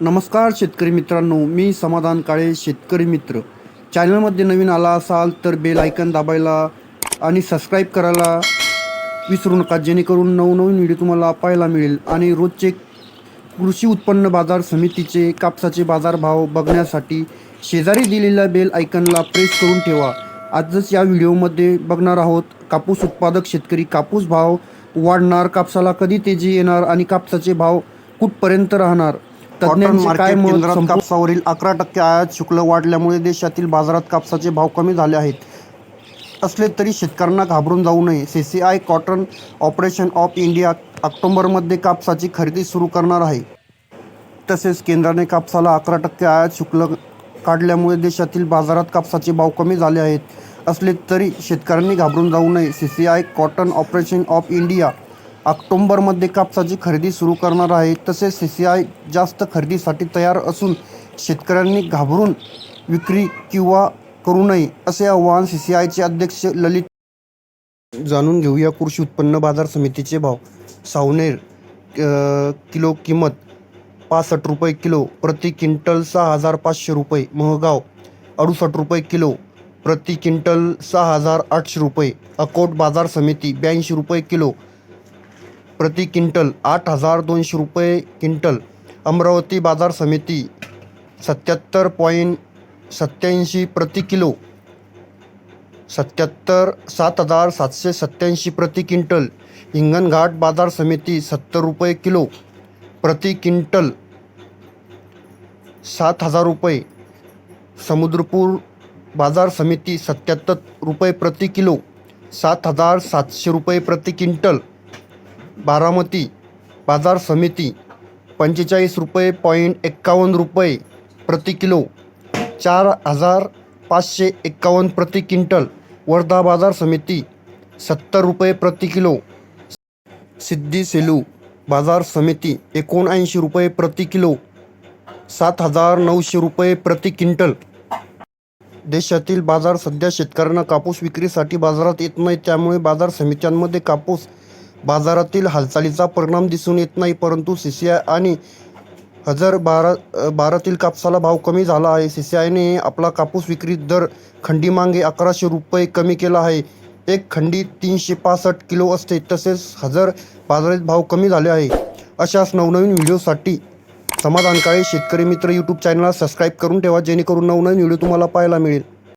नमस्कार शेतकरी मित्रांनो मी समाधान काळे शेतकरी मित्र. चॅनलमध्ये नवीन आला असाल तर बेल आयकन दाबायला आणि सबस्क्राईब करायला विसरू नका जेणेकरून नवनवीन व्हिडिओ तुम्हाला पाहायला मिळेल आणि रोजचे कृषी उत्पन्न बाजार समितीचे कापसाचे बाजारभाव बघण्यासाठी शेजारी दिलेल्या बेल आयकनला प्रेस करून ठेवा. आजच या व्हिडिओमध्ये बघणार आहोत कापूस उत्पादक शेतकरी कापूस भाव वाढणार कापसाला कधी तेजी येणार आणि कापसाचे भाव कुठपर्यंत राहणार? तज्ज्ञांचे काय मत कापसावरील अकरा टक्के आयात शुल्क वाढल्यामुळे देशातील बाजारात कापसाचे भाव कमी झाले आहेत. असले तरी शेतकऱ्यांना घाबरून जाऊ नये. C C I cotton operation of India ऑक्टोबरमध्ये कापसाची खरेदी सुरू करणार आहे. तसेच केंद्राने कापसाला अकरा टक्के आयात शुल्क काढल्यामुळे देशातील बाजारात कापसाचे भाव कमी झाले आहेत. असले तरी शेतकऱ्यांनी घाबरून जाऊ नये. C C I cotton operation of India ऑक्टोंबरमध्ये कापसाची खरेदी सुरू करणार आहे. तसेच सी सी आय जास्त खरेदीसाठी तयार असून शेतकऱ्यांनी घाबरून विक्री किंवा करू नये असे आवाहन सी सी आयचे अध्यक्ष ललित जाणून घेऊया. कृषी उत्पन्न बाजार समितीचे भाव. सावनेर किलो किंमत पासष्ट रुपये किलो प्रति क्विंटल सहा हजार पाचशे रुपये. महगाव अडुसष्ट रुपये किलो प्रति क्विंटल सहा हजार आठशे रुपये. अकोट बाजार समिती ब्याऐंशी रुपये किलो प्रति क्विंटल आठ हज़ार दोनशे रुपये क्विंटल अमरावती बाज़ार समिती सत्याहत्तर पॉईंट सत्याऐंशी प्रति किलो, सत्याहत्तर सात हज़ार सातशे सत्याऐंशी प्रति क्विंटल हिंगणघाट बाज़ार समिती सत्तर रुपये किलो, प्रति क्विंटल सात हज़ार रुपये, समुद्रपूर बाज़ार समिती सत्याहत्तर रुपये प्रति किलो, सात हज़ार सातशे रुपये प्रति क्विंटल बारामती बाजार समिती पंचेचाळीस रुपये पॉईंट एक्कावन्न रुपये प्रति किलो चार हजार पाचशे एक्कावन्न प्रति क्विंटल वर्धा बाजार समिती सत्तर रुपये प्रति किलो सिद्धी सेलू बाजार समिती एकोणऐंशी रुपये प्रति किलो सात हजार नऊशे रुपये प्रति क्विंटल. देशातील बाजार सध्या शेतकऱ्यांना कापूस विक्रीसाठी बाजारात येत नाही त्यामुळे बाजार समित्यांमध्ये कापूस बाजारातील हालचालीचा परिणाम दिसून येत नाही परंतु सी सी आय आणि हजर बारा बारातील कापसाला भाव कमी झाला आहे. सी सी आयने आपला कापूस विक्री दर खंडी मागे अकराशे रुपये कमी केला आहे. एक खंडी तीनशे पासष्ट किलो असते तसेच हजर बाजारात भाव कमी झाले आहे. अशाच नवनवीन व्हिडिओसाठी समाधानकाळी शेतकरी मित्र यूट्यूब चॅनलला सबस्क्राईब करून ठेवा जेणेकरून नवनवीन व्हिडिओ तुम्हाला पाहायला मिळेल.